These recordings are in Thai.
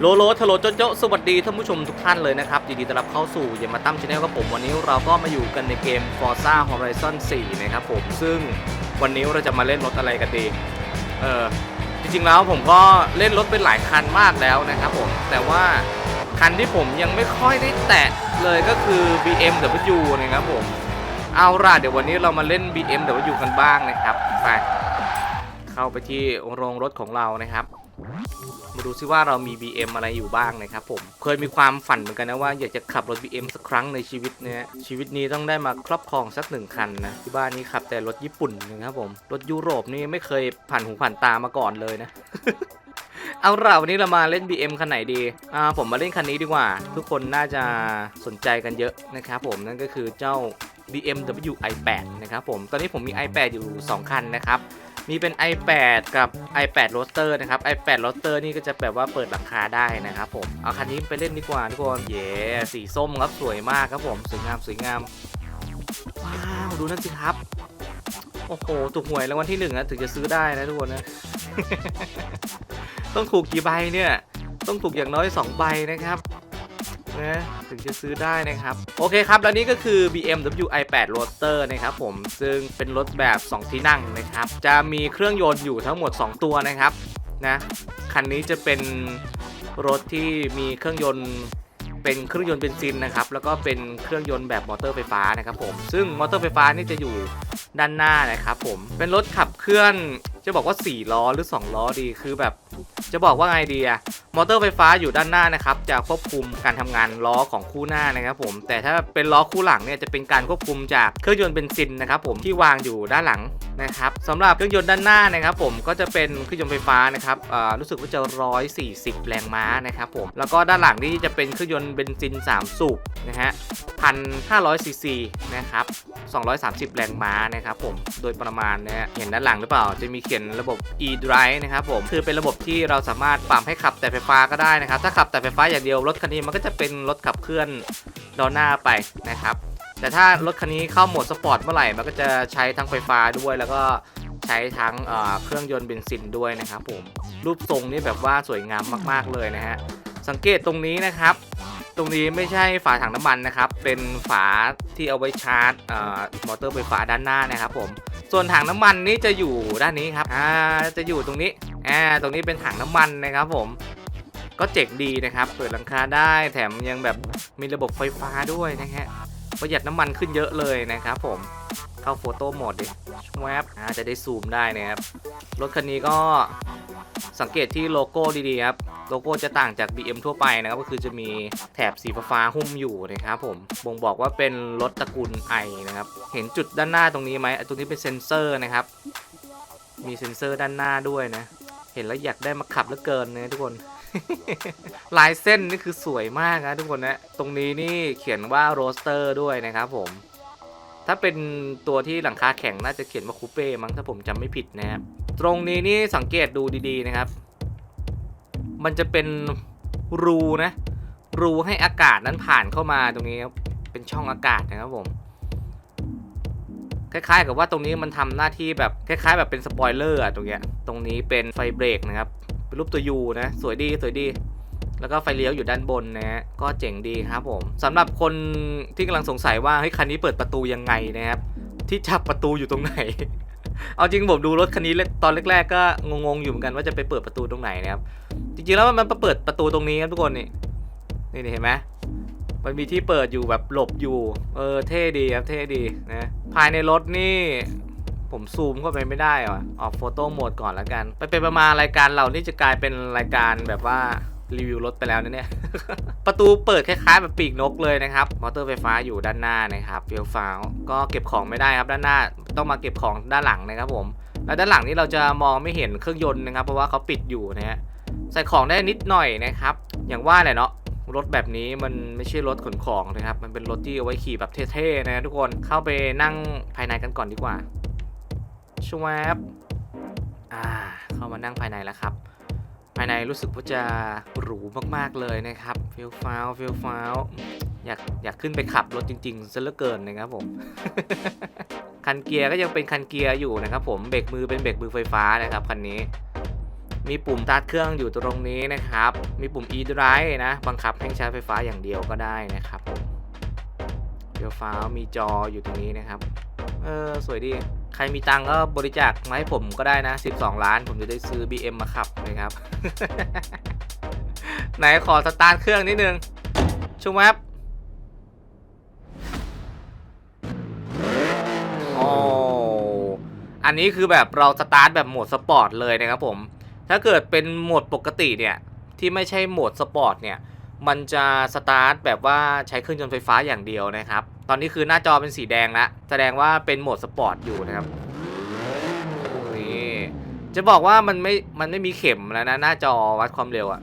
โลโลทโลโจโจสวัสดีท่านผู้ชมทุกท่านเลยนะครับยินดีต้อนรับเข้าสู่ยามาตั้มชาแนลกับผม วันนี้เราก็มาอยู่กันในเกม Forza Horizon 4 นะครับผม ซึ่งวันนี้เราจะมาเล่นรถอะไรกันดี เออจริงๆแล้วผมก็เล่นรถเป็นหลายคันมากแล้วนะครับผม แต่ว่าคันที่ผมยังไม่ค่อยได้แตะเลยก็คือ BMW นะครับผม เอาล่ะเดี๋ยววันนี้เรามาเล่น BMW กันบ้างนะครับ ไป เข้าไปที่โรงรถของเรานะครับ มาดูซิว่าเรามี BM อะไรอยู่บ้างนะครับผม เคยมีความฝันเหมือนกันนะว่าอยากจะขับรถ BM สักครั้งในชีวิตเนี่ยชีวิตนี้ต้องได้มาครอบครองสักหนึ่งคันนะที่บ้านนี้ขับแต่รถญี่ปุ่นนะครับผม รถยุโรปนี่ไม่เคยผ่านหูผ่านตามาก่อนเลยนะเอาล่ะวันนี้เรามาเล่น BM คันไหนดี อ่า ผมมาเล่นคันนี้ดีกว่า ทุกคนน่าจะสนใจกันเยอะนะครับผม นั่นก็คือเจ้า BMW i8 นะครับผม ตอนนี้ผมมี i8 อยู่ 2 คันนะครับ มีเป็น i8 กับ i8 Roadster นะครับ i8 Roadster นี่ก็จะแบบว่าเปิดหลังคาได้นะครับผม เอาคันนี้ไปเล่นดีกว่าทุกคน เย้สีส้มครับสวยมากครับผม สวยงามสวยงาม ว้าว ดูนั่นสิครับ โอ้โห ถูกหวยรางวัลที่หนึ่งนะถึงจะซื้อได้นะทุกคนนะ ต้องถูกกี่ใบเนี่ย ต้องถูกอย่างน้อย 2 ใบนะครับ นะถึงจะซื้อได้นะครับ โอเคครับ แล้วนี่ก็คือ BMW i8 Roadster นะครับผมซึ่งเป็นรถแบบ 2 ที่นั่งนะครับ จะมีเครื่องยนต์อยู่ทั้งหมด 2 ตัวนะครับนะคันนี้จะเป็นรถที่มีเครื่องยนต์เป็นเครื่องยนต์เบนซินนะครับ แล้วก็เป็นเครื่องยนต์แบบมอเตอร์ไฟฟ้านะครับผม ซึ่งมอเตอร์ไฟฟ้านี่จะอยู่ด้านหน้านะครับผม เป็นรถขับเคลื่อน จะบอกว่า 4 ล้อหรือ 2 ล้อดีคือแบบ จะบอกว่าไงดีอะมอเตอร์ไฟฟ้าอยู่ด้านหน้านะครับ จะควบคุมการทำงานล้อของคู่หน้านะครับผม แต่ถ้าเป็นล้อคู่หลังเนี่ยจะเป็นการควบคุมจากเครื่องยนต์เบนซินนะครับผมที่วางอยู่ด้านหลัง นะครับสำหรับเครื่องยนต์ด้านหน้านะครับผมก็จะเป็นเครื่องยนต์ไฟฟ้านะครับรู้สึกว่าจะ 140 แรงม้านะครับผมแล้วก็ด้านหลังนี่จะเป็นเครื่องยนต์เบนซิน 3 สูบนะฮะ1,500ซีซีนะครับ230 แรงม้านะครับผมโดยประมาณนะฮะเห็นด้านหลังหรือเปล่าจะมีเขียนระบบ e-drive นะครับผมคือเป็นระบบที่เราสามารถปรับให้ขับแต่ไฟฟ้าก็ได้นะครับ ถ้าขับแต่ไฟฟ้าอย่างเดียวรถคันนี้มันก็จะเป็นรถขับเคลื่อนล้อหน้าไปนะครับ แต่ถ้ารถคันนี้เข้าโหมดสปอร์ตเมื่อไหร่ มันก็จะใช้ทั้งไฟฟ้าด้วย แล้วก็ใช้ทั้งเครื่องยนต์เบนซินด้วยนะครับผม รูปทรงนี่แบบว่าสวยงามมากๆเลยนะฮะ สังเกตตรงนี้นะครับ ตรงนี้ไม่ใช่ฝาถังน้ำมันนะครับ เป็นฝาที่เอาไว้ชาร์จมอเตอร์ไฟฟ้าด้านหน้านะครับผม ส่วนถังน้ำมันนี่จะอยู่ด้านนี้ครับจะอยู่ตรงนี้อ่าตรงนี้เป็นถังน้ำมันนะครับผมก็เจ๋งดีนะครับ เปิดหลังคาได้แถมยังแบบมีระบบไฟฟ้าด้วยนะฮะ ประหยัดน้ำมันขึ้นเยอะเลยนะครับผมเข้าโฟโต้โหมดดิแวบอาจะได้ซูมได้นะครับรถคันนี้ก็สังเกตที่โลโก้ดีๆครับโลโก้จะต่างจาก BM ทั่วไปนะครับก็คือจะมีแถบสีฟ้าๆหุ้มอยู่นะครับผมบ่งบอกว่าเป็นรถตระกูล i นะครับเห็นจุดด้านหน้าตรงนี้ไหมตรงนี้เป็นเซ็นเซอร์นะครับ มีเซ็นเซอร์ด้านหน้าด้วยนะ เห็นแล้วอยากได้มาขับเหลือเกินนะทุกคน ลายเส้นนี่คือสวยมากนะทุกคนนะ ตรงนี้นี่เขียนว่าโรสเตอร์ด้วยนะครับผม ถ้าเป็นตัวที่หลังคาแข็งน่าจะเขียนว่าคูเป้มั้งถ้าผมจำไม่ผิดนะครับ ตรงนี้นี่สังเกตดูดีๆนะครับ มันจะเป็นรูนะ รูให้อากาศนั้นผ่านเข้ามาตรงนี้ครับ เป็นช่องอากาศนะครับผม คล้ายๆ กับว่าตรงนี้มันทำหน้าที่แบบคล้าย ๆ แบบเป็นสปอยเลอร์อะตรงเนี้ย ตรงนี้เป็นไฟเบรกนะครับ เป็นรูปตัวยูนะ สวยดีสวยดี แล้วก็ไฟเลี้ยวอยู่ด้านบนนะฮะก็เจ๋งดีครับผมสำหรับคนที่กำลังสงสัยว่าเฮ้ยคันนี้เปิดประตูยังไงนะครับ ที่จับประตูอยู่ตรงไหน เอาจริงผมดูรถคันนี้ตอนแรก ๆ ก็งงๆอยู่เหมือนกันว่าจะไปเปิดประตูตรงไหนนะครับ จริงๆแล้วมันเปิดประตูตรงนี้ครับทุกคนนี่นี่เห็นไหมมันมีที่เปิดอยู่แบบหลบอยู่ เออเท่ดีครับเท่ดีนะภายในรถนี่ ผมซูมเข้าไปไม่ได้ว่ะออกโฟโต้โหมดก่อนแล้วกัน ไปเป็นประมาณรายการเรานี่จะกลายเป็นรายการแบบว่ารีวิวรถไปแล้วนเนี่ย ประตูเปิดคล้ายๆแบบปีกนกเลยนะครับ มอเตอร์ไฟฟ้าอยู่ด้านหน้านะครับเฟียวฟ้าวก็เก็บของไม่ได้ครับด้านหน้า ต้องมาเก็บของด้านหลังนะครับผม แล้วด้านหลังนี้เราจะมองไม่เห็นเครื่องยนต์นะครับ เพราะว่าเขาปิดอยู่นะฮะ ใส่ของได้นิดหน่อยนะครับ อย่างว่าแหละเนาะรถแบบนี้มันไม่ใช่รถขนของนะครับ มันเป็นรถที่เอาไว้ขี่แบบเท่ๆนะทุกคน เข้าไปนั่งภายในกันก่อนดีกว่า ชวบอ่า เข้ามานั่งภายในแล้วครับ ภายในรู้สึกว่าจะหรูมากๆเลยนะครับฟิลฟ้าวฟิลฟ้าวอยากอยากขึ้นไปขับรถจริงๆซะเหลือเกินนะครับผม คันเกียร์ก็ยังเป็นคันเกียร์อยู่นะครับผม เบรกมือเป็นเบรกมือไฟฟ้านะครับคันนี้ มีปุ่มตาร์ทเครื่องอยู่ตรงนี้นะครับ มีปุ่ม e drive นะ บังคับให้ใช้ไฟฟ้าอย่างเดียวก็ได้นะครับผมเดี๋ยวฟ้าวมีจออยู่ตรงนี้นะครับ เออ สวยดี ครมีตังก็บริจาคมาให้ผมก็ได้นะ 12 ล้าน ผมจะได้ซื้อ BM มาขับนะครับ ไหนขอสตาร์ทเครื่องนิดนึงชูแวบโอ้อันนี้คือแบบเราสตาร์ทแบบโหมดสปอร์ตเลยนะครับผม ถ้าเกิดเป็นโหมดปกติเนี่ย ที่ไม่ใช่โหมดสปอร์ตเนี่ย มันจะสตาร์ทแบบว่าใช้เครื่องยนต์ไฟฟ้าอย่างเดียวนะครับ ตอนนี้คือหน้าจอเป็นสีแดงแล้วแสดงว่าเป็นโหมดสปอร์ตอยู่นะครับนี่จะบอกว่ามันไม่มันไม่มีเข็มแล้วนะหน้าจอวัดความเร็วอะ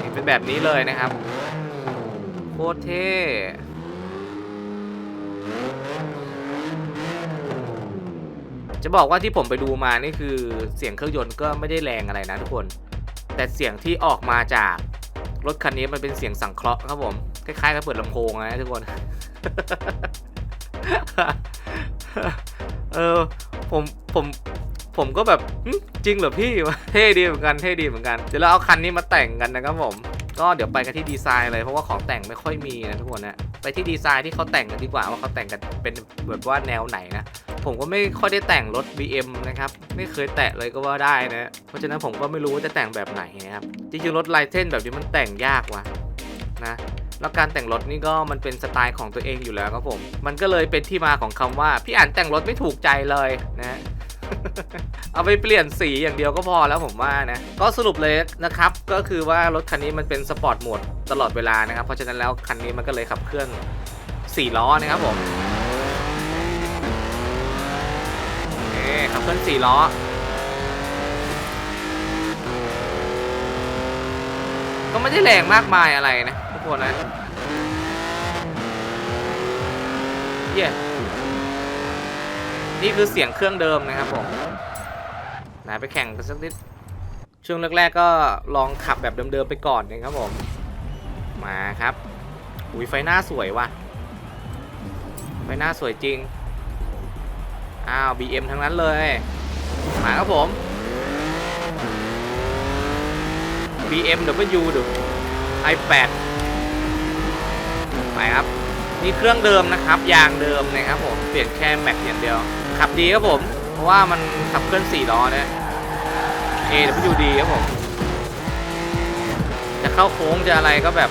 นี่เป็นแบบนี้เลยนะครับโคตรเท่จะบอกว่าที่ผมไปดูมานี่คือเสียงเครื่องยนต์ก็ไม่ได้แรงอะไรนะทุกคน แต่เสียงที่ออกมาจากรถคันนี้มันเป็นเสียงสังเคราะห์ครับผม คล้ายๆกับเปิดลำโพงนะทุกคน เออผมผมผมก็แบบจริงเหรอพี่วะเท่ดีเหมือนกันเท่ดีเหมือนกันเดี๋ยวเราเอาคันนี้มาแต่งกันนะครับผม ก็เดี๋ยวไปกันที่ดีไซน์เลยเพราะว่าของแต่งไม่ค่อยมีนะทุกคนนะไปที่ดีไซน์ที่เขาแต่งกันดีกว่าว่าเขาแต่งกันเป็นแบบว่าแนวไหนนะผมก็ไม่ค่อยได้แต่งรถ BM นะครับไม่เคยแตะเลยก็ว่าได้นะเพราะฉะนั้นผมก็ไม่รู้ว่าจะแต่งแบบไหนนะครับจริงๆรถไลเทนแบบนี้มันแต่งยากว่ะนะ แล้วการแต่งรถนี่ก็มันเป็นสไตล์ของตัวเองอยู่แล้วครับผม มันก็เลยเป็นที่มาของคำว่า พี่อ่านแต่งรถไม่ถูกใจเลยนะเอาไปเปลี่ยนสีอย่างเดียวก็พอแล้วผมว่านะ ก็สรุปเลยนะครับ ก็คือว่ารถคันนี้มันเป็นสปอร์ตโหมดตลอดเวลานะครับ เพราะฉะนั้นแล้วคันนี้มันก็เลยขับเคลื่อน4ล้อนะครับผมเอ๊ขับเคลื่อนสี่ล้อก็ไม่ได้แรงมากมายอะไรนะ ทุกคนนะเย้นี่คือเสียงเครื่องเดิมนะครับผมไหนไปแข่งกันสักนิด ช่วงแรกๆก็ลองขับแบบเดิมๆไปก่อนนะครับผม มาครับ อุ้ยไฟหน้าสวยว่ะ ไฟหน้าสวยจริง อ้าว BM ทั้งนั้นเลย มาครับผม BMW ดู i8 ไปครับนี่เครื่องเดิมนะครับ ยางเดิมนะครับผมเปลี่ยนแค่แม็กอย่างเดียว ขับดีครับผม เพราะว่ามันขับเคลื่อน4ล้อนะ AWD ครับผม จะเข้าโค้งจะอะไรก็แบบ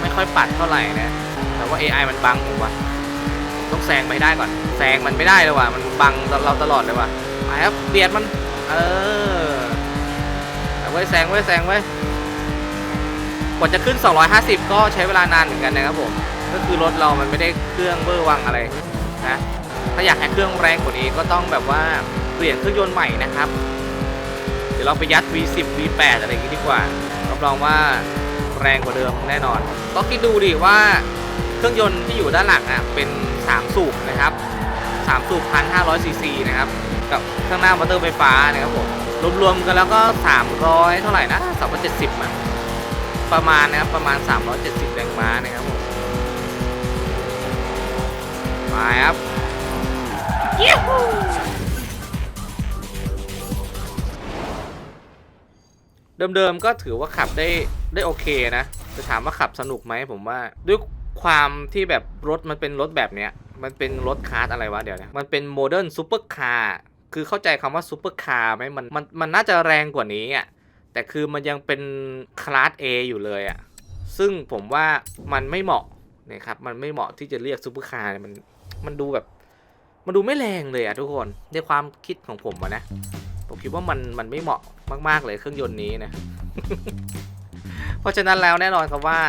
ไม่ค่อยปัดเท่าไหร่นะ แต่ว่า AI มันบังผมว่ะต้องแซงไปได้ก่อน แซงมันไม่ได้เลยว่ะ มันบังเราตลอดเลยว่ะไปครับเบียดมัน เออเอาไว้แซงไว้แซงไว้กว่าจะขึ้น 250 ก็ใช้เวลานานเหมือนกันนะครับผม ก็คือรถเรามันไม่ได้เครื่องเบอร์วังอะไรนะถ้าอยากให้เครื่องแรงกว่านี้ก็ต้องแบบว่าเปลี่ยนเครื่องยนต์ใหม่นะครับ เดี๋ยวเราไปยัด V10 V8 อะไรอย่างงี้ดีกว่ารับรองว่าแรงกว่าเดิมแน่นอนก็คิดดูดิว่าเครื่องยนต์ที่อยู่ด้านหลังอะเป็น 3 สูบนะครับ 3 สูบ1,500ซีซีนะครับกับข้างหน้ามอเตอร์ไฟฟ้านะครับผมรวมๆกันแล้วก็ 300 เท่าไหร่นะ370อะประมาณนะครับประมาณ 370 แรงม้านะครับผม มาครับยูฮูเดิมๆก็ถือว่าขับได้ได้โอเคนะจะถามว่าขับสนุกไหมผมว่า ด้วยความที่แบบรถมันเป็นรถแบบเนี้ย มันเป็นรถคาร์ดอะไรวะเดี๋ยวนะมันเป็นโมเดิร์นซูเปอร์คาร์คือเข้าใจคำว่าซูเปอร์คาร์ไหมมันมันมันน่าจะแรงกว่านี้อะแต่คือมันยังเป็นคลาส A อยู่เลยอะซึ่งผมว่ามันไม่เหมาะนะครับมันไม่เหมาะที่จะเรียกซูเปอร์คาร์มัน มันดูแบบ มันดูไม่แรงเลยอะทุกคนในความคิดของผมอะนะ ผมคิดว่ามันมันไม่เหมาะมากๆเลยเครื่องยนต์นี้นะ เพราะฉะนั้นแล้วแน่นอนครับว่า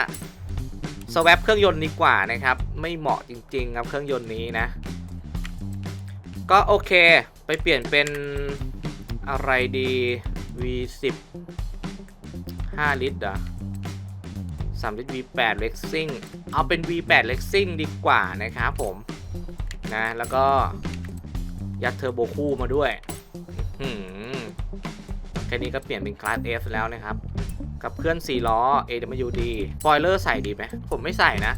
สว a p เครื่องยนต์ดีกว่านะครับ ไม่เหมาะจริงๆครับเครื่องยนต์นี้นะ ก็โอเค ไปเปลี่ยนเป็นอะไรดี V10 5 ลิตรอะ3ลิตร V8 Racing เอาเป็น V8 Racing ดีกว่านะครับผม นะ แล้วก็ยัดเทอร์โบคู่มาด้วยแค่นี้ก็เปลี่ยนเป็นคลาส F แล้วนะครับ กับเคลื่อน4ล้อ AWD ปอยเลอร์ใส่ดีไหม ผมไม่ใส่นะ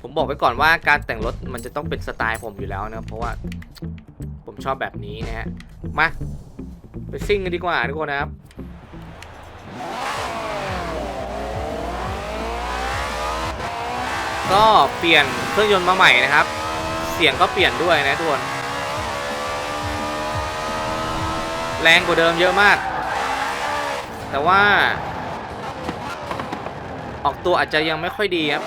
ผมบอกไว้ก่อนว่าการแต่งรถมันจะต้องเป็นสไตล์ผมอยู่แล้วนะ เพราะว่าผมชอบแบบนี้นะฮะ มา ไปซิ่งกันดีกว่าทุกคนนะครับก็เปลี่ยนเครื่องยนต์มาใหม่นะครับ เสียงก็เปลี่ยนด้วยนะทุกคน แรงกว่าเดิมเยอะมาก แต่ว่า ออกตัวอาจจะยังไม่ค่อยดีครับ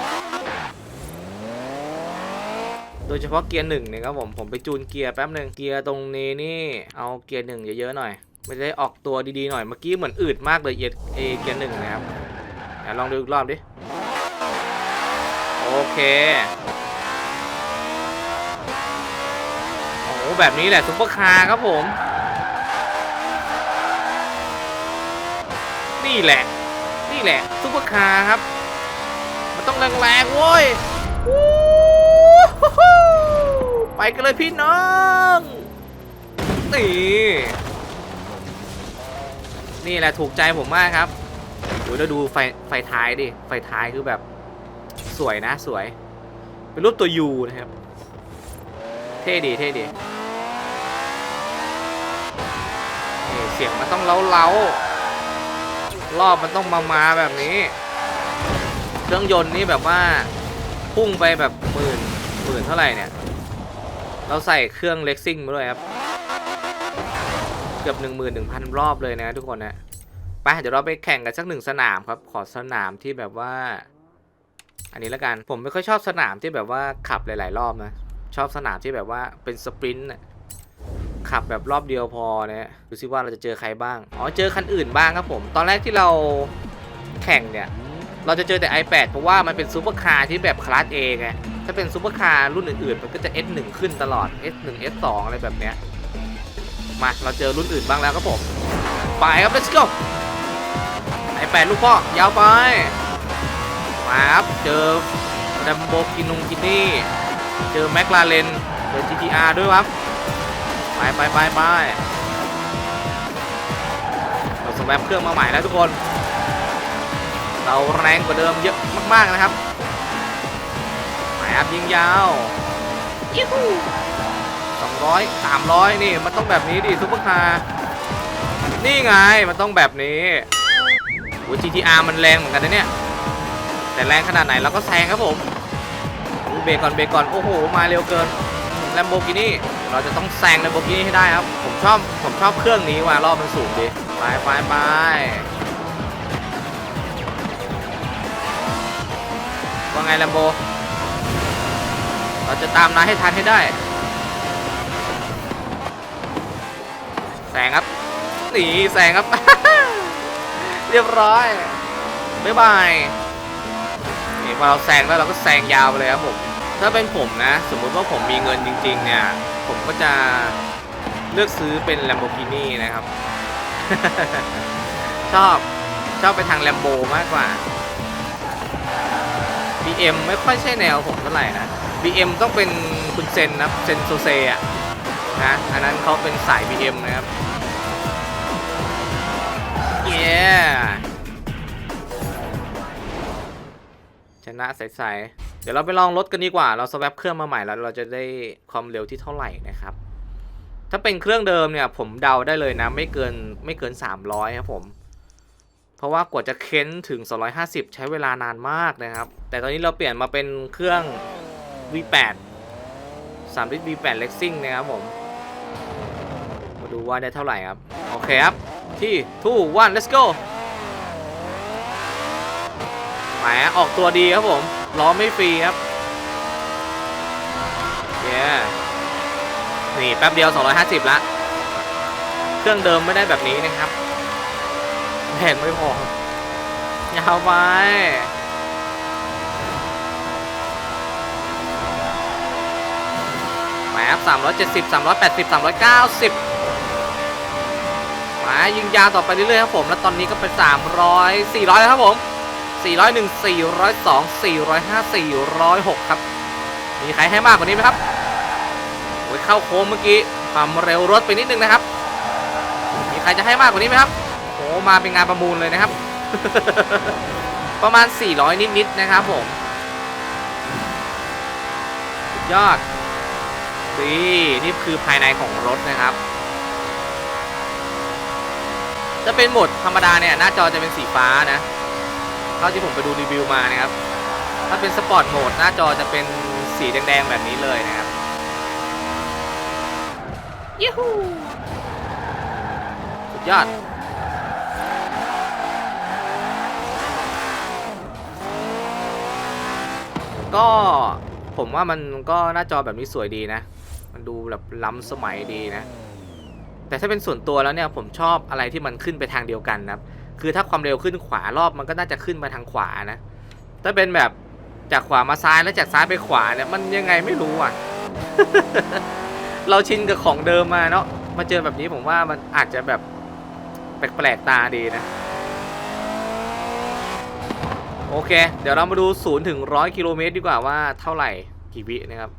โดยเฉพาะเกียร์หนึ่งเนี่ยครับผม ผมไปจูนเกียร์แป๊บหนึ่งเกียร์ตรงนี้นี่เอาเกียร์หนึ่งเยอะๆหน่อยไม่ได้ออกตัวดีๆหน่อย เมื่อกี้เหมือนอืดมากเลยเอียดเอเกียร์หนึ่งนะครับเดี๋ยวลองดูอีกรอบดิ โอเค โอ้แบบนี้แหละซุปเปอร์คาร์ครับผม นี่แหละ นี่แหละซุปเปอร์คาร์ครับ มันต้องแรงๆโว้ยวู้ฮู้ไปกันเลยพี่น้องนี่นี่แหละถูกใจผมมากครับดูแล้วดูไฟไฟท้ายดิ ไฟท้ายคือแบบสวยนะสวย เป็นรูปตัวยูนะครับ เท่ดีเท่ดีนี่ เสียงมันต้องเล้าเล้าๆรอบมันต้องมามาแบบนี้ เครื่องยนต์นี่แบบว่าพุ่งไปแบบหมื่นหมื่นเท่าไหร่เนี่ย เราใส่เครื่องเล็กซิ่งมาด้วยครับ เกือบ 1 1 0 0 0 รอบเลยนะทุกคนนะไปเดี๋ยวเราไปแข่งกันสักหนึ่งสนามครับ ขอสนามที่แบบว่า อันนี้แล้วกัน ผมไม่ค่อยชอบสนามที่แบบว่าขับหลาย ๆ รอบนะ ชอบสนามที่แบบว่าเป็นสปรินต์ ขับแบบรอบเดียวพอเนี่ยดูซิว่าเราจะเจอใครบ้าง อ๋อ เจอคันอื่นบ้างครับผม ตอนแรกที่เราแข่งเนี่ย เราจะเจอแต่ iPad เพราะว่ามันเป็นซูเปอร์คาร์ที่แบบคลาส A ไง ถ้าเป็นซูเปอร์คาร์รุ่นอื่นๆ มันก็จะ S1 ขึ้นตลอด S1 S2 อะไรแบบเนี้ย มา เราเจอรุ่นอื่นบ้างแล้วครับผม ไปครับ let's go iPad ลูกพ่อยาวไป มาครับ เจอดัมโบกินงกินี่ เจอแมคลาเรน เจอ GTR ด้วยครับ ไปไปไปไปเราสแวปเครื่องมาใหม่แล้วทุกคน เราแรงกว่าเดิมเยอะมาก ๆ นะครับไปครับยิงยาวยูฮูสองร้อยสามร้อยนี่มันต้องแบบนี้ดิซุปเปอร์คาร์นี่ไงมันต้องแบบนี้โอ้ GTR มันแรงเหมือนกันนะเนี่ย แต่แรงขนาดไหนเราก็แซงครับผมดูเบรกก่อนเบรกก่อน โอ้โห มาเร็วเกินแลมโบกินี่ เราจะต้องแซงแลมโบกินี่ให้ได้ครับ ผมชอบผมชอบเครื่องนี้ว่ารอบมันสูงดีไปไปไปว่าไงแลมโบ เราจะตามนายให้ทันให้ได้แซงครับหนีแซงครับ เรียบร้อยบ๊ายบายนี่พอเราแซงแล้วเราก็แซงยาวไปเลยครับผมถ้าเป็นผมนะ สมมุติว่าผมมีเงินจริง ๆ เนี่ย ผมก็จะเลือกซื้อเป็น Lamborghini นะครับ ชอบชอบไปทาง Lambo มากกว่า BM ไม่ค่อยใช่แนวผมเท่าไหร่นะ BM ต้องเป็นคุณเซนนะเซนโซเซอะนะอันนั้นเขาเป็นสาย BM นะครับเย้ชนะใสๆ ดี๋ยวเราไปลองรถกันดีกว่า เราสแวปเครื่องมาใหม่แล้วเราจะได้ความเร็วที่เท่าไหร่นะครับ ถ้าเป็นเครื่องเดิมเนี่ย ผมเดาได้เลยนะ ไม่เกินไม่เกิน 300 ครับผม เพราะว่ากว่าจะเค้นถึง 250 ใช้เวลานานมากนะครับ แต่ตอนนี้เราเปลี่ยนมาเป็นเครื่อง V8 3ลิตร V8 Racing นะครับผม มาดูว่าได้เท่าไหร่ครับ โอเคครับ ที่2 1 let's go แหมออกตัวดีครับผม ล้อไม่ฟรีครับเย้นี่แป๊บเดียว 250 ละ เครื่องเดิมไม่ได้แบบนี้นะครับแผ่นไม่พอยาวไปแหมครับ370 380 390มายิงยาวต่อไปเรื่อยๆครับผม แล้วตอนนี้ก็เป็น 300 400 แล้วครับผม 401 402 405 406 ครับ มีใครให้มากกว่านี้ไหมครับโอ้ยเข้าโค้งเมื่อกี้ความเร็วรถไปนิดนึงนะครับ มีใครจะให้มากกว่านี้ไหมครับโอ้มาเป็นงานประมูลเลยนะครับ ประมาณ 400 นิดๆนะครับผมยอดนี่นี่คือภายในของรถนะครับ จะเป็นโหมดธรรมดาเนี่ย หน้าจอจะเป็นสีฟ้านะ เท่าที่ผมไปดูรีวิวมานะครับ ถ้าเป็นสปอร์ตโหมดหน้าจอจะเป็นสีแดงๆแบบนี้เลยนะครับยูฮูสุดยอดก็ผมว่ามันก็หน้าจอแบบนี้สวยดีนะ มันดูแบบล้ำสมัยดีนะ แต่ถ้าเป็นส่วนตัวแล้วเนี่ยผมชอบอะไรที่มันขึ้นไปทางเดียวกันนะครับ คือถ้าความเร็วขึ้นขวารอบมันก็น่าจะขึ้นมาทางขวานะ ถ้าเป็นแบบจากขวามาซ้ายแล้วจากซ้ายไปขวาเนี่ยมันยังไงไม่รู้อะ เราชินกับของเดิมมาเนาะ มาเจอแบบนี้ผมว่ามันอาจจะแบบแปลกๆตาดีนะ โอเค เดี๋ยวเรามาดู0ถึง100กิโลเมตรดีกว่าว่าเท่าไหร่กี่วินะครับ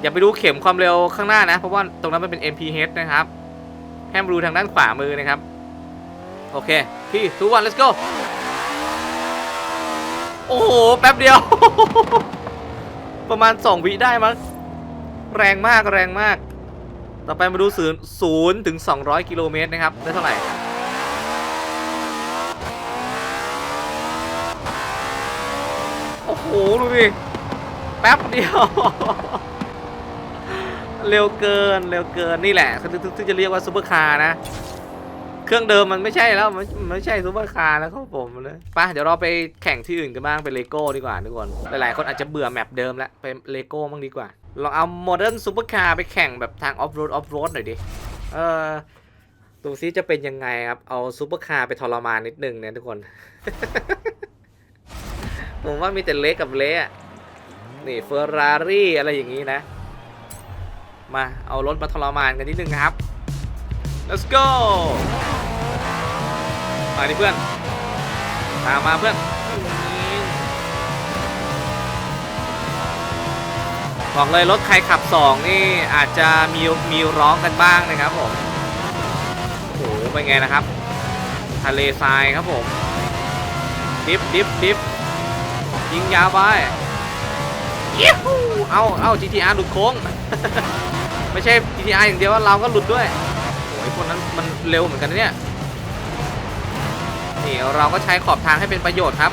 อย่าไปดูเข็มความเร็วข้างหน้านะ เพราะว่าตรงนั้นมันเป็น MPH นะครับ ให้มาดูทางด้านขวามือนะครับ โอเคพี่ทุกวัน let's go โอ้โห แป๊บเดียว ประมาณ 2 วิได้มั้งแรงมากแรงมาก ต่อไปมาดูศูนย์ศูนย์ถึง 200 กิโลเมตรนะครับ ได้เท่าไหร่โอ้โห ดูดิ แป๊บเดียว เร็วเกิน เร็วเกินนี่แหละถึงถึงถึงจะเรียกว่าซูเปอร์คาร์นะ เครื่องเดิมมันไม่ใช่แล้ว มันมันไม่ใช่ซูเปอร์คาร์แล้วครับผมนะไปเดี๋ยวเราไปแข่งที่อื่นกันบ้างเป็นเลโก้ดีกว่าทุกคน หลายๆ คนอาจจะเบื่อแมปเดิมแล้วไปเลโก้บ้างดีกว่า ลองเอาโมเดิร์นซูเปอร์คาร์ไปแข่งแบบทางออฟโรดออฟโรดหน่อยดิ เออดูซิจะเป็นยังไงครับ เอาซูเปอร์คาร์ไปทรมานนิดนึงเนี่ยทุกคน ผมว่ามีแต่เละกับเละอะนี่เฟอร์รารี่อะไรอย่างนี้นะ มาเอารถมาทรมานกันนิดนึงครับ let's go มาดิเพื่อนตามมาเพื่อนบอกเลยรถใครขับ2นี่อาจจะมีมีร้องกันบ้างนะครับผมโอ้โหเป็นไงนะครับ ทะเลทรายครับผม ดิฟดิฟดิฟยิงยาวไปยี่หูเอาเอา GTR หลุดโค้ง ไม่ใช่ GTR อย่างเดียวว่าเราก็หลุดด้วยโอ้ยคนนั้นมันเร็วเหมือนกันนะเนี่ยนี่ เราก็ใช้ขอบทางให้เป็นประโยชน์ครับ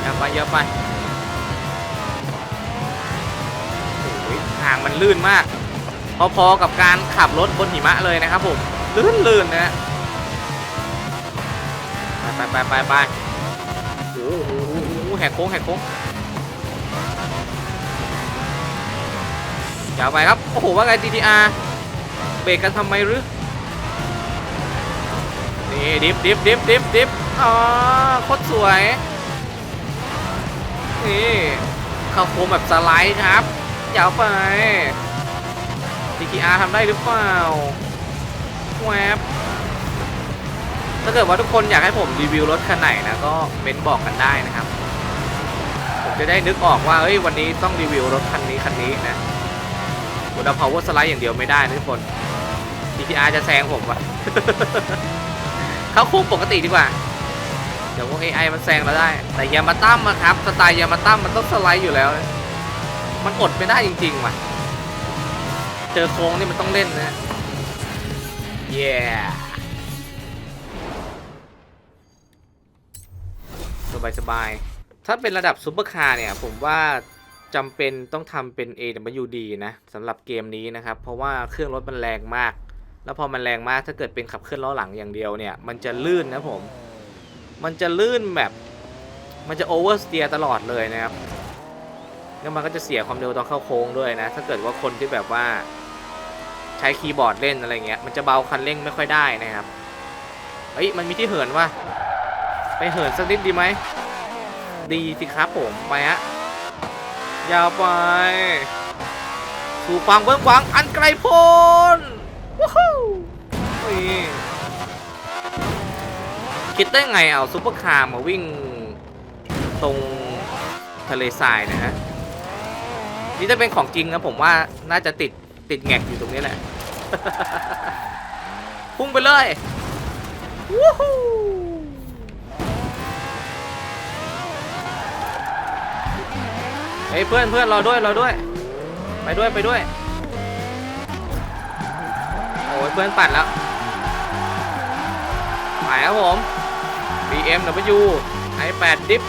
อย่าไปอย่าไปโอ้ยทางมันลื่นมาก พอๆกับการขับรถบนหิมะเลยนะครับผมลื่นๆนะฮะไปไปไปไปโอ้โหแหกโค้งแหกโค้งอย่าไปครับ โอ้โห ว่าไง GTR เบรกกันทำไมหรือ นี่ดิฟดิฟดิฟดิฟดิฟอ๋อโคตรสวย นี่เข้าโค้งแบบสไลด์ครับยาวไป TTR ทำได้หรือเปล่าแวบถ้าเกิดว่าทุกคนอยากให้ผมรีวิวรถคันไหนนะก็เม้นบอกกันได้นะครับ ผมจะได้นึกออกว่าเอ้ยวันนี้ต้องรีวิวรถคันนี้คันนี้นะคุณเอา power slide อย่างเดียวไม่ได้นะทุกคน TTR จะแซงผมวะ เข้าค้งปกติดีกว่า เดี๋ยวพวก AI มันแซงเราได้ แต่ยามาตั้มอะครับสไตล์ยามาตั้มมันต้องสไลด์อยู่แล้ว มันอดไม่ได้จริงๆว่ะ เจอโค้งนี่มันต้องเล่นนะเย้สบายสบายๆถ้าเป็นระดับซูเปอร์คาร์เนี่ย ผมว่าจำเป็นต้องทำเป็น AWD นะสำหรับเกมนี้นะครับ เพราะว่าเครื่องรถมันแรงมาก แล้วพอมันแรงมากถ้าเกิดเป็นขับเคลื่อนล้อหลังอย่างเดียวเนี่ย มันจะลื่นนะผม มันจะลื่นแบบ มันจะโอเวอร์สเตียร์ตลอดเลยนะครับ แล้วมันก็จะเสียความเร็วตอนเข้าโค้งด้วยนะ ถ้าเกิดว่าคนที่แบบว่าใช้คีย์บอร์ดเล่นอะไรเงี้ย มันจะเบาคันเร่งไม่ค่อยได้นะครับ เฮ้ย มันมีที่เหินว่ะ ไปเหินสักนิดดีไหม ดีสิครับผมไปฮะ ยาวไป สู่ฟังเบื้องขวางอันไกลโพ้นว้าวนี่ คิดได้ไงเอาซุปเปอร์คาร์มาวิ่งตรงทะเลทรายนะฮะ นี่จะเป็นของจริงนะผมว่าน่าจะติดติดแงกอยู่ตรงนี้แหละ พุ่งไปเลยวู้ฮู้เฮ้ยเพื่อนเพื่อนรอด้วยรอด้วย ไปด้วยไปด้วย อ้ยเพื่อนปัดแล้วไปครับผม BMW i8 ดิฟ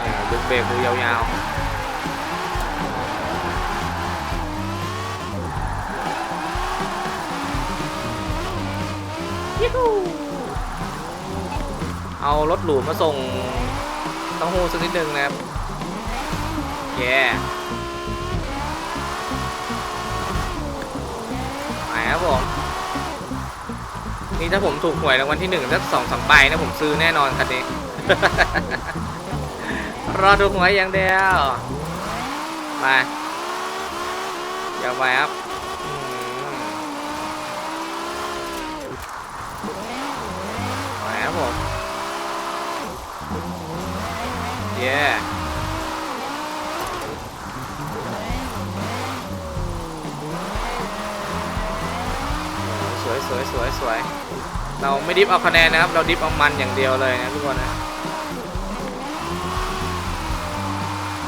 นี่ดึงเบรกมือยาวๆยิฮูเอารถหรูมาส่งเต้องหูสักนิดนึงนะครับแย่ไครับผมนี่ถ้าผมถูกหวยรางวัลที่หนึ่งสักสองสามใบนะผมซื้อแน่นอนคันนี้ รอดูหวยอย่างเดียวมาอย่าไปครับมไปครับผมเย้ สวยสวยสวยเราไม่ดิฟเอาคะแนนนะครับ เราดิฟเอามันอย่างเดียวเลยนะทุกคนนะ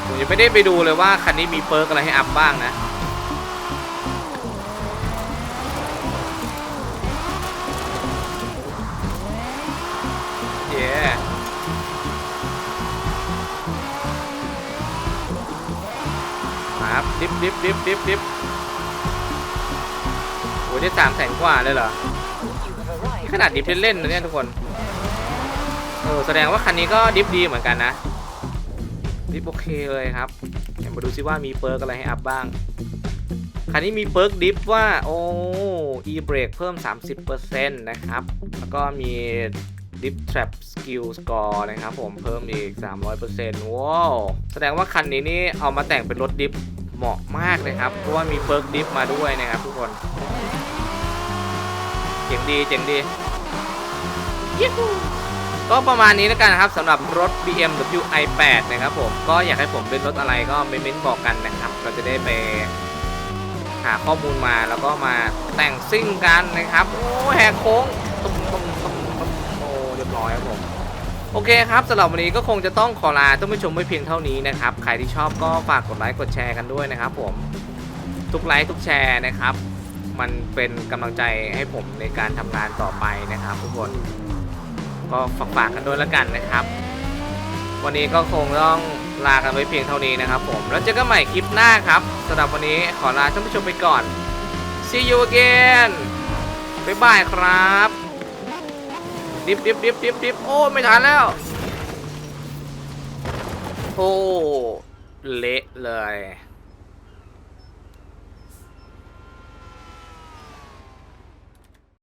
ผมยังไม่ได้ไปดูเลยว่าคันนี้มีเปิร์กอะไรให้อัพบ้างนะเย้ครับดิฟดิฟดิฟดิฟดิฟ ได้สามแสนกว่าเลยเหรอนี่ขนาดดิฟเล่นๆนะเนี่ยทุกคนเออแสดงว่าคันนี้ก็ดิฟดีเหมือนกันนะดิฟโอเคเลยครับเดี๋ยวมาดูซิว่ามีเปิร์กอะไรให้อัพบ้าง คันนี้มีเปิร์กดิฟว่าโอ้ e brake เพิ่ม 30%นะครับ แล้วก็มีดิฟ trap skill score นะครับผมเพิ่มอีก 300%ว้าว แสดงว่าคันนี้นี่เอามาแต่งเป็นรถดิฟเหมาะมากเลยครับ เพราะว่ามีเปิร์กดิฟมาด้วยนะครับทุกคน จ๋งดีเจ๋งดียิฮูก็ประมาณนี้แล้วกันนะครับสำหรับรถ BMW i8 นะครับผมก็อยากให้ผมเป็นรถอะไรก็เม้นต์บอกกันนะครับ เราจะได้ไปหาข้อมูลมาแล้วก็มาแต่งซิ่งกันนะครับ โอ้แหกโค้งตุ้มตุ้มตุ้มตุ้มโอ้เรียบร้อยครับผมโอเคครับสำหรับวันนี้ก็คงจะต้องขอลาท่านผู้ชมไว้เพียงเท่านี้นะครับ ใครที่ชอบก็ฝากกดไลค์กดแชร์กันด้วยนะครับผม ทุกไลค์ทุกแชร์นะครับ มันเป็นกำลังใจให้ผมในการทำงานต่อไปนะครับ ทุกคน ก็ฝากฝากกันด้วยแล้วกันนะครับ วันนี้ก็คงต้องลากันไว้เพียงเท่านี้นะครับ ผมแล้วเจอกันใหม่คลิปหน้าครับสำหรับวันนี้ขอลาท่านผู้ชมไปก่อน see you again บ๊ายบายครับ ดิบดิบดิบดิบดิบโอ้ ไม่ทันแล้ว โอ้ เละเลย